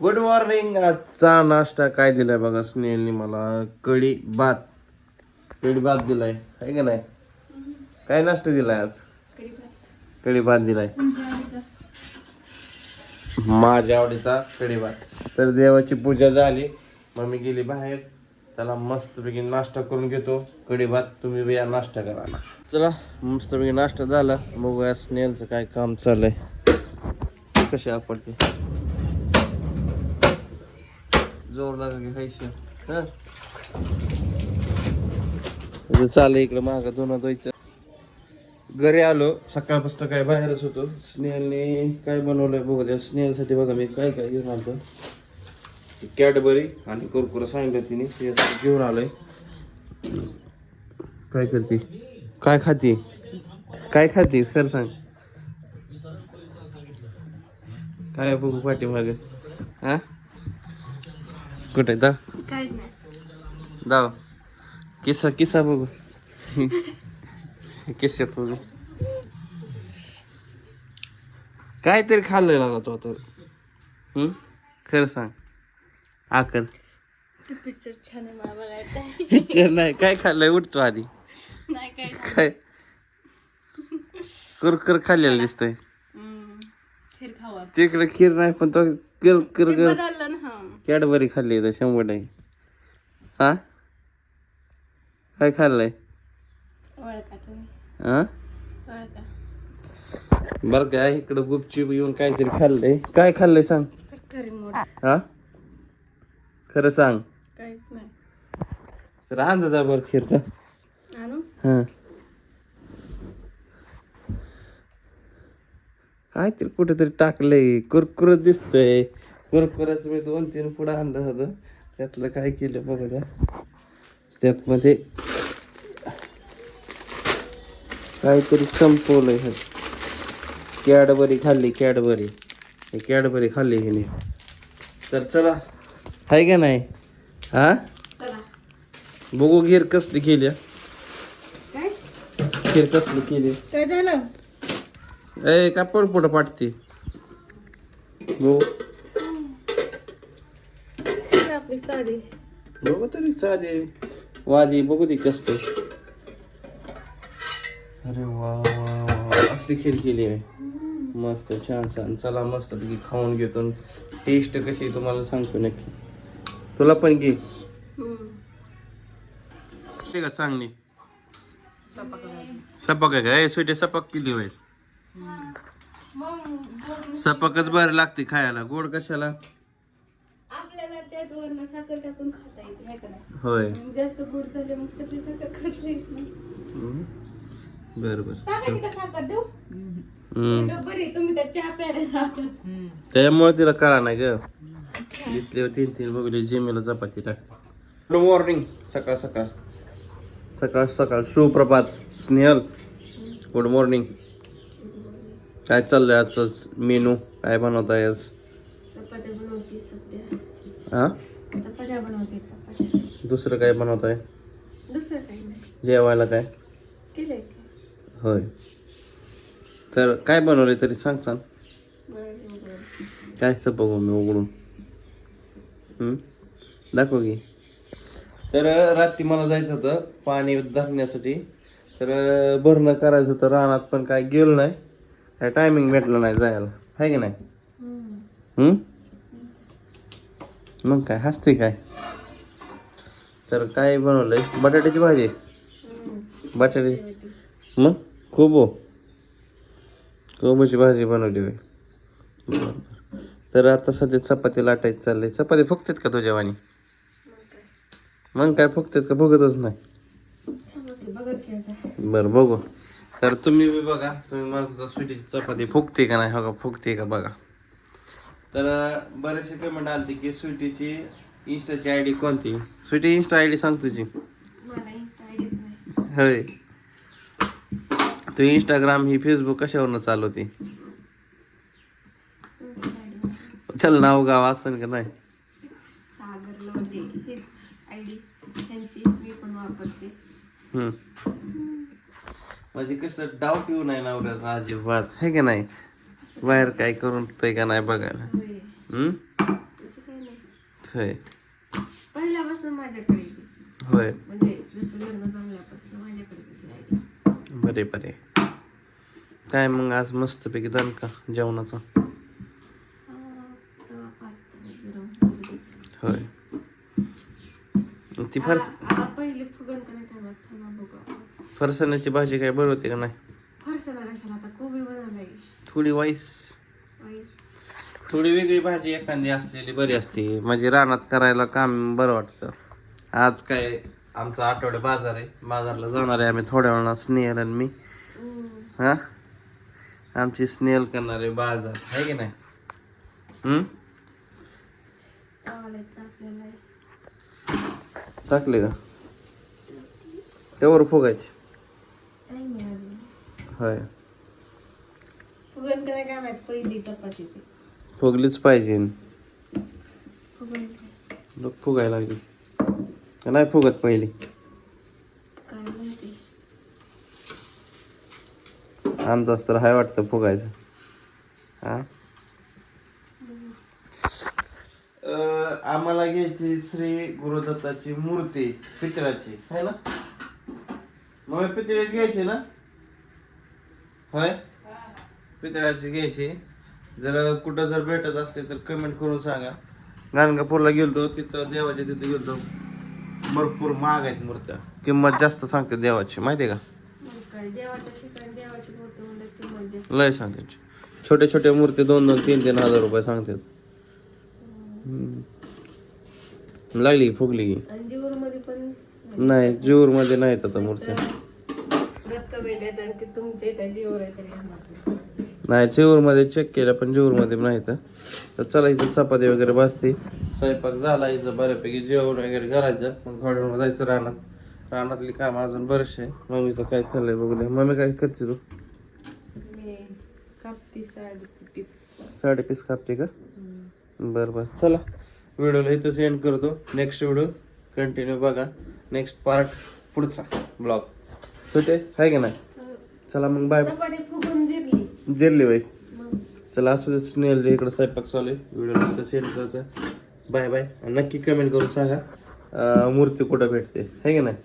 Good morning आजचा नाश्ता काय दिलाय बघा सुनीलनी मला कडी भात. कढी भात दिलाय आहे का नाही? काय नाश्ता दिलाय आज? कढी भात दिलाय. माझ्या आवडीचा कडी भात. तर देवाची पूजा झाली मम्मी गेली बाहेर त्याला मस्तपैकी नाश्ता करून घेतो. कडी भात तुम्ही बी या नाश्ता करा चला मस्तपैकी नाश्ता झाला. बघूया स्नेहलचं काय काम चाललंय. कशी आपडते जोर लागा की खायचं हं? चाललं इकडं मागं दोन द्यायचं घरी आलो सकाळपासून काय बाहेरच होतो. स्नेहलने काय बनवलंय बघू द्या. स्नेहलसाठी बघा मी काय काय घेऊन आलो कॅडबरी आणि कुरकुर सांगितलं तिने. ते घेऊन आलोय. काय करते? काय खाते? काय खाते? सर सांग. काय बघू पाठीमागे. हा? कुठे? दा दाव. किस्सा किस्सा बघू. किस्सात बघू. काहीतरी खाल्लंय लागा तो आता. हम्म? खरं सांग. आकर पिक्चर छान आहे मला बघायचा. पिक्चर नाही. काय खाल्लंय? उठतो आधी. नाही काय काय? कुरकुर खाल्लेलं दिसतंय. हम्म. खीर खावा तिकडे खीर नाही पण तो कर कर कॅडबरी खाल्ली तर शंभर टक्के. हा? काय खाल्लंय? हा? बरं काय इकडं गुपचूप येऊन काहीतरी खाल्लंय. काय खाल्लंय सांग? हा? खरं सांग. तर आणजा जा बरं खीरचा हा. काहीतरी कुठेतरी टाकलंय. कुरकुरत दिसतंय. कुरकुराचं मी दोन तीन पुढं आणलं होतं. त्यातलं काय केलं बघा द्या त्यात मध्ये काहीतरी संपवलंय हे. कॅडबरी खाल्ली कॅडबरी. हे कॅडबरी खाल्ली हिने. तर चला. आहे का नाही? हा? चला. बघू गिर कसली केली. खीर कसली केली. काय झालं? ए का पडपड पाटते बघू खीर आपली साधी बघू तरी साधे वादी बघू ती कस अरे वा वा वा. असली खीर केली आहे. मस्त छान छान. चला मस्त पैकी खाऊन घेतो टेस्ट कशी तुम्हाला सांगतो नक्की. तुला पण घे. आहे चांगली? सपक आहे काय सुटे सपक केली होय मग सपकच बरं लागते खायला. गोड कशाला? आपल्याला वरण साखर टाकून खाता येते हाय का नाही? होय. मग जास्त गोड झाले मग त्याची साखर खाता येत नाही. बर बर टाकायची का साखर देऊ? हम्म. तर बरी तुम्ही त्या चहा प्यायला जातात. त्यामुळे तिला कळा नाही ग. घेतल्यावर तीन तीन बघले जिमेला चपाती टाक गुड मॉर्निंग सकाळ सकाळ. सकाळ सकाळ. सुप्रभात. स्नेहल गुड मॉर्निंग काय चाललंय आजचं मेनू? काय बनवताय आज? चपात्या बनवते सध्या. हा? चपात्या बनवते चपात्या. दुसरं काय दुसरं काही नाही. जेवायला काय? केलंय होय. तर काय बनवलंय तरी सांग सांग. काय तर बघू मी उघडून. हम्म? दाखव की. तर रात्री मला जायचं होतं पाणी धरण्यासाठी. तर भरणं करायचं होतं. रानात पण काय गेलो नाही. काय टायमिंग भेटलं नाही जायला. आहे की नाही? हम्म? मग काय हसते काय? तर काय बनवलंय? बटाट्याची भाजी? बटाटे? मग? कोबो? कोबोची भाजी बनवली होय. बरं, बरं. तर आता सध्या चपाती लाटायची चाललंय. चपाती फुगतात का तुझ्या वाणी? मग काय फुगतात का बघतच नाही? बरं बघू. तर तुम्ही बी बघा तुम्ही मला स्वीटीची चपाती फुगते का नाही? हो का फुगते का? बघा. तर बरेचसे पेमेंट आलते की स्वीटीची इंस्टाची आय डी कोणती? स्वीटी इंस्टा आय डी सांग तुझी. होय. तू इंस्टाग्राम ही फेसबुक कशावरनं चालवते? त्याला नाव गाव असेल का नाही. म्हणजे कसं डाऊट येऊ नाही नवऱ्याचा अजिबात. आहे का नाही? बाहेर काय करून ते का नाही बघायला? होय. पहिल्यापासून माझ्याकडे म्हणजे बरे बरे. काय मग आज मस्तपैकी दान का जेवणाचं? होय. ती फरस फरसाण्याची भाजी काय बनवते का नाही फरसाना कशाला आता कोबी बनवलाय थोडी वाईस. थोडी वेगळी भाजी एखादी असलेली बरी असते. म्हणजे रानात करायला काम बरं वाटतं. आज काय आमचा आठवडे बाजार आहे. बाजारला जाणार आहे आम्ही थोड्या वेळा स्नेहल आणि मी. हा? आमची स्नेहल करणार आहे बाजार. आहे की नाही. टाकले का? त्यावर फुगायचे. होय. फुगन काय माहीत? पहिली चपाती ती फुगलीच पाहिजे. फुगन लोक फुगायला लागली. का नाही फुगत पहिली? काय माहिती. अंदाज तर हाय वाटतं फुगायचं. हा? अं, आम्हाला घ्यायची श्री गुरुदत्ताची मूर्ती पितळाची. है ना? मग पितळ्याची घ्यायची ना? होय? पितळाची घ्यायची. जर कुठं जर भेटत असले तर कमेंट करून सांगा. गाणगापूरला गेलतो तिथं देवाच्या तिथं गेलतो. भरपूर महाग आहेत मूर्त्या. किंमत जास्त सांगते देवाची माहिती आहे का लय सांगते छोटे छोटे मूर्ती दोन दोन तीन तीन हजार रुपये सांगतात. लागली फुगली की? नाही जीवर मध्ये नाहीत आता मूर्त्या. नाही जीवर मध्ये चेक केलं पण जीवर मध्ये नाहीत तर चला इथं चपाती वगैरे बसते स्वयंपाक झाला इथं बऱ्यापैकी जेवण वगैरे करायचं. मग थोड्या वेळ जायचं रानात. रानातली काम अजून बरेचसे मम्मीचं काय चाललंय बघू दे. मम्मी काय करते तू? साडे पीस कापते का? बरं बरं. चला. व्हिडिओला इथंच एंड करतो. नेक्स्ट व्हिडिओ कंटिन्यू बघा. नेक्स्ट पार्ट पुढचा. ब्लॉग होते? आहे का नाही? चला मग बाय जिरली बाई चला असू दे स्नेल इकडं स्वयंपाक चालू आहे. व्हिडिओला इथं एंड करतो. बाय बाय नक्की कमेंट करून सांगा मूर्ती कुठं भेटते. आहे का नाही?